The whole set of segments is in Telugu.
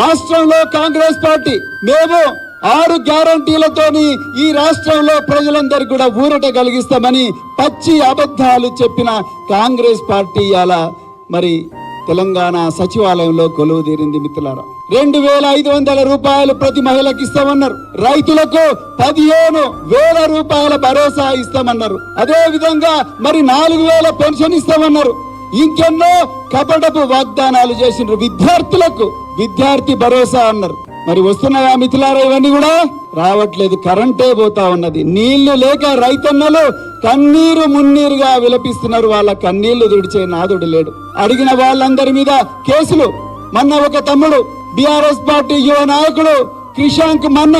రాష్ట్రంలో కాంగ్రెస్ పార్టీ మేము ఆరు గ్యారంటీలతోని ఈ రాష్ట్రంలో ప్రజలందరికీ కూడా ఊరట కలిగిస్తామని పచ్చి అబద్ధాలు చెప్పిన కాంగ్రెస్ పార్టీ అలా మరి తెలంగాణ సచివాలయంలో కొలువు తీరింది మిత్రులారా. రెండు వేల ఐదు వందల రూపాయలు ప్రతి మహిళకి ఇస్తామన్నారు. రైతులకు పదిహేను వేల రూపాయల భరోసా ఇస్తామన్నారు. అదే విధంగా మరి నాలుగు వేల పెన్షన్ ఇస్తామన్నారు. ఇంకెన్నో కపటపు వాగ్దానాలు చేసిండ్రు విద్యార్థులకు. విద్యార్థి భరోసా అన్నారు. మరి వస్తున్నాయా మిథులారా? ఇవన్నీ కూడా రావట్లేదు. కరెంటే పోతా ఉన్నది. నీళ్ళు లేక రైతన్నలు కన్నీరు మున్నీరుగా విలపిస్తున్నారు. వాళ్ళ కన్నీళ్ళు దుడిచే నాదుడు లేడు. అడిగిన వాళ్ళందరి మీద కేసులు. మొన్న ఒక తమ్ముడు బిఆర్ఎస్ పార్టీ యువ నాయకుడు క్రిషాంక్ మన్న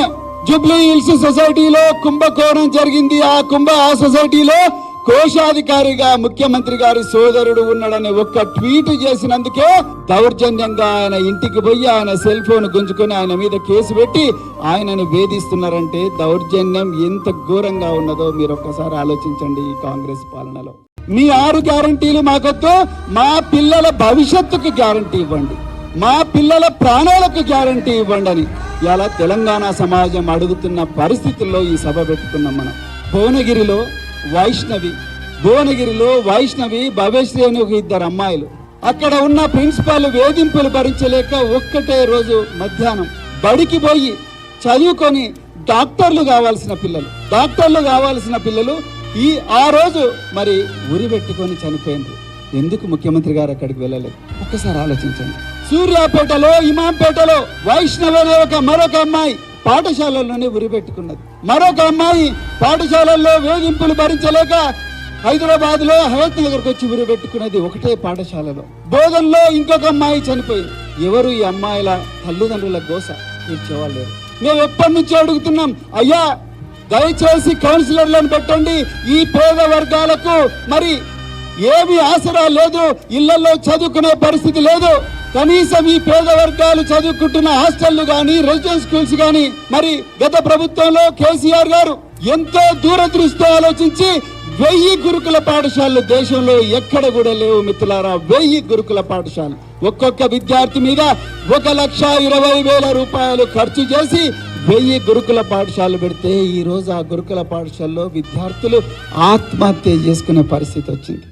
జూబ్లీ హిల్స్ సొసైటీలో కుంభకోణం జరిగింది. ఆ కుంభ ఆ సొసైటీలో కోశాధికారిగా ముఖ్యమంత్రి గారి సోదరుడు ఉన్నాడని ఒక్క ట్వీట్ చేసినందుకే దౌర్జన్యంగా ఆయన ఇంటికి పోయి ఆయన సెల్ ఫోన్ గుంజుకొని ఆయన మీద కేసు పెట్టి ఆయనను వేధిస్తున్నారంటే దౌర్జన్యం ఎంత ఘోరంగా ఉన్నదో మీరు ఒక్కసారి ఆలోచించండి ఈ కాంగ్రెస్ పాలనలో. మీ ఆరు గ్యారంటీలు మాకొద్దు మా పిల్లల భవిష్యత్తుకు గ్యారంటీ ఇవ్వండి. మా పిల్లల ప్రాణాలకు గ్యారంటీ ఇవ్వండి అని ఇలా తెలంగాణ సమాజం అడుగుతున్న పరిస్థితుల్లో ఈ సభ పెట్టుకున్నాం మనం. భువనగిరిలో వైష్ణవి. భువనగిరిలో వైష్ణవి భవేశ్రీ అని ఒక ఇద్దరు అమ్మాయిలు. అక్కడ ఉన్న ప్రిన్సిపాల్ వేధింపులు భరించలేక ఒక్కటే రోజు మధ్యాహ్నం బడికి పోయి చదువుకొని డాక్టర్లు కావాల్సిన పిల్లలు. డాక్టర్లు కావాల్సిన పిల్లలు ఈ ఆ రోజు మరి ఉరి పెట్టుకొని చనిపోయింది ఎందుకు ముఖ్యమంత్రి గారు అక్కడికి వెళ్ళలేదు? ఒక్కసారి ఆలోచించండి. సూర్యాపేటలో ఇమాంపేటలో వైష్ణవ అనే ఒక మరొక అమ్మాయి పాఠశాలలోనే ఉరి పెట్టుకున్నది. మరొక అమ్మాయి పాఠశాలల్లో వేధింపులు భరించలేక హైదరాబాద్లో హయత్ నగర్కి వచ్చి ఉరి పెట్టుకున్నది ఒకటే పాఠశాలలో. బోధనలో ఇంకొక అమ్మాయి చనిపోయింది. ఎవరు ఈ అమ్మాయిల తల్లిదండ్రుల గోస? తీర్చేవాళ్ళు లేరు మేము ఎప్పటి నుంచి అడుగుతున్నాం అయ్యా దయచేసి కౌన్సిలర్లను పెట్టండి. ఈ పేద వర్గాలకు మరి ఏమి ఆసరా లేదు. ఇళ్ళలో చదువుకునే పరిస్థితి లేదు. కనీసం ఈ పేద వర్గాలు చదువుకుంటున్న హాస్టళ్ళు గాని రెసిడెన్స్ స్కూల్స్ గాని మరి గత ప్రభుత్వంలో కేసీఆర్ గారు ఎంతో దూరదృష్టి ఆలోచించి వెయ్యి గురుకుల పాఠశాలలు దేశంలో ఎక్కడ కూడా లేవు మిత్రులారా. వెయ్యి గురుకుల పాఠశాలలు. ఒక్కొక్క విద్యార్థి మీద ఒక లక్ష ఇరవై వేల రూపాయలు ఖర్చు చేసి వెయ్యి గురుకుల పాఠశాలలు పెడితే ఈ ఆ గురుకుల పాఠశాలలో విద్యార్థులు ఆత్మహత్య చేసుకునే పరిస్థితి వచ్చింది.